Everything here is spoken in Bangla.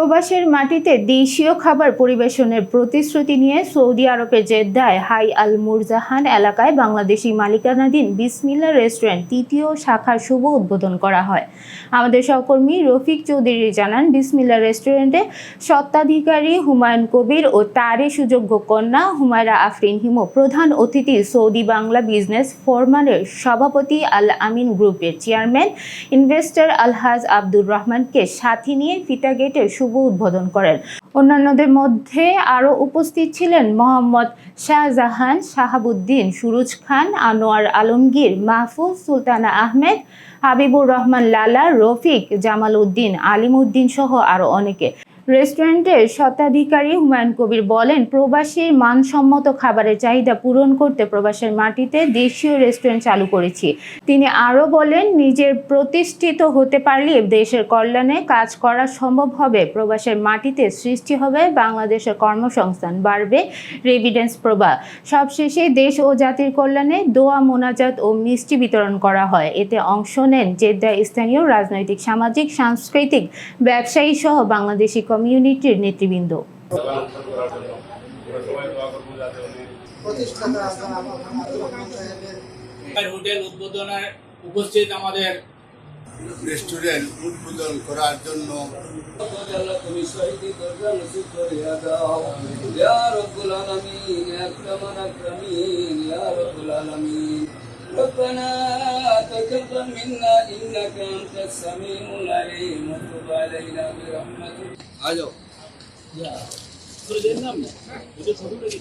প্রবাসের মাটিতে দেশীয় খাবার পরিবেশনের প্রতিশ্রুতি নিয়ে সৌদি আরবের জেদ্দায় হাই আল মুরজাহান এলাকায় বাংলাদেশি মালিকানাধীন বিসমিল্লা রেস্টুরেন্ট তৃতীয় শাখার শুভ উদ্বোধন করা হয়। আমাদের সহকর্মী রফিক চৌধুরী জানান, বিসমিল্লা রেস্টুরেন্টে স্বত্বাধিকারী হুমায়ুন কবির ও তারই সুযোগ্য কন্যা হুমায়রা আফরিন হিমো প্রধান অতিথি সৌদি বাংলা বিজনেস ফোরমানের সভাপতি আল আমিন গ্রুপের চেয়ারম্যান। ইনভেস্টর আলহাজ আব্দুর রহমানকে সাথে নিয়ে ফিতা গেটের শুভ উদ্বোধন করেন। অন্যান্যদের মধ্যে আরও উপস্থিত ছিলেন মোহাম্মদ শাহজাহান শাহাবুদ্দিন, সুরুজ খান, আনোয়ার আলমগীর, মাহফুজ সুলতানা আহমেদ, হাবিবুর রহমান লালা, রফিক জামাল উদ্দিন আলিম উদ্দিন সহ আরও অনেকে। রেস্টুরেন্টের স্বত্বাধিকারী হুমায়ুন কবির বলেন, প্রবাসীর মানসম্মত খাবারের চাহিদা পূরণ করতে প্রবাসের মাটিতে দেশীয় রেস্টুরেন্ট চালু করেছি। তিনি আরও বলেন, নিজের প্রতিষ্ঠিত হতে পারলে দেশের কল্যাণে কাজ করা সম্ভব হবে, প্রবাসের মাটিতে সৃষ্টি হবে, বাংলাদেশের কর্মসংস্থান বাড়বে, রেভিডেন্স প্রবাহ। সবশেষে দেশ ও জাতির কল্যাণে দোয়া, মোনাজাত ও মিষ্টি বিতরণ করা হয়। এতে অংশ নেন জেদ্দা স্থানীয় রাজনৈতিক, সামাজিক, সাংস্কৃতিক ব্যবসায়ী সহ বাংলাদেশি কমিউনিটির নেতৃবৃন্দ প্রতিষ্ঠাতা জনাব আব্দুর রহমান সাহেবের হোটেল উদ্বোধনে উপস্থিত আমাদের রেস্টুরেন্ট উদ্বোধন করার জন্য আল্লাহ তুমি শহীদি দরজা নসিব করিয়া দাও ইয়া রব্বুল আলামিন ইয়া আকরামান আকরামিন ইয়া রব্বুল আলামিন ربنا تقبل منا انك انت السميع العليم وتب आ जाओ थोड़ी देर ना मुझे जरूर लगी